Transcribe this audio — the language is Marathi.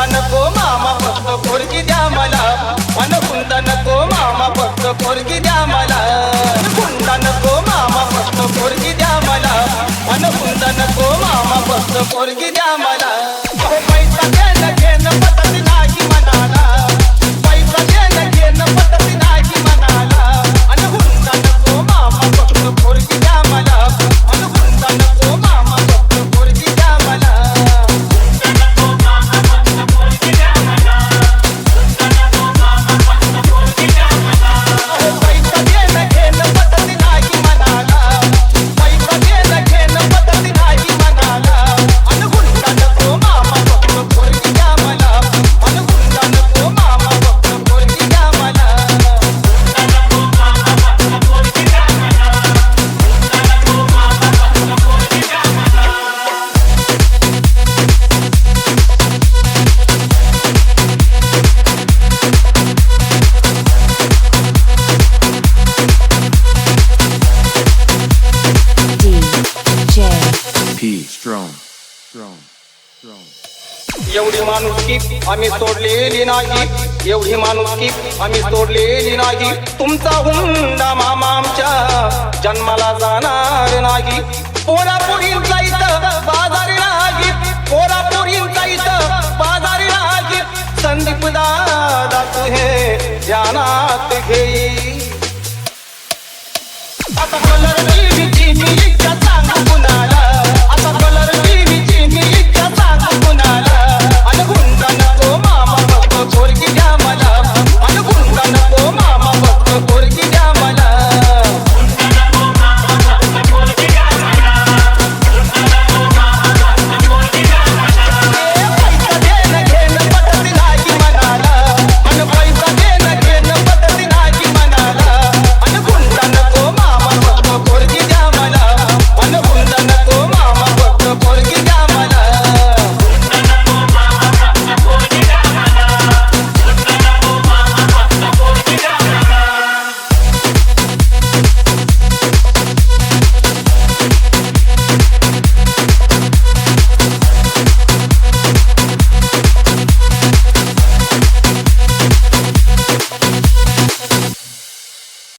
गुंता नको मामा फक्त पोरगी द्या मला. मन गुंता नको मामा फक्त पोरगी द्या मला. गुंता नको मामा फक्त पोरगी द्या मला. मन गुंता नको मामा फक्त पोरगी द्या मला. strong, strong, strong. एवढी माणुसकी आम्ही सोडलेली नाही. एवढी माणुसकी आम्ही सोडलेली नाही. तुमचा हुंडा मामा आमच्या जन्माला जाणार नाही. पोळापुरी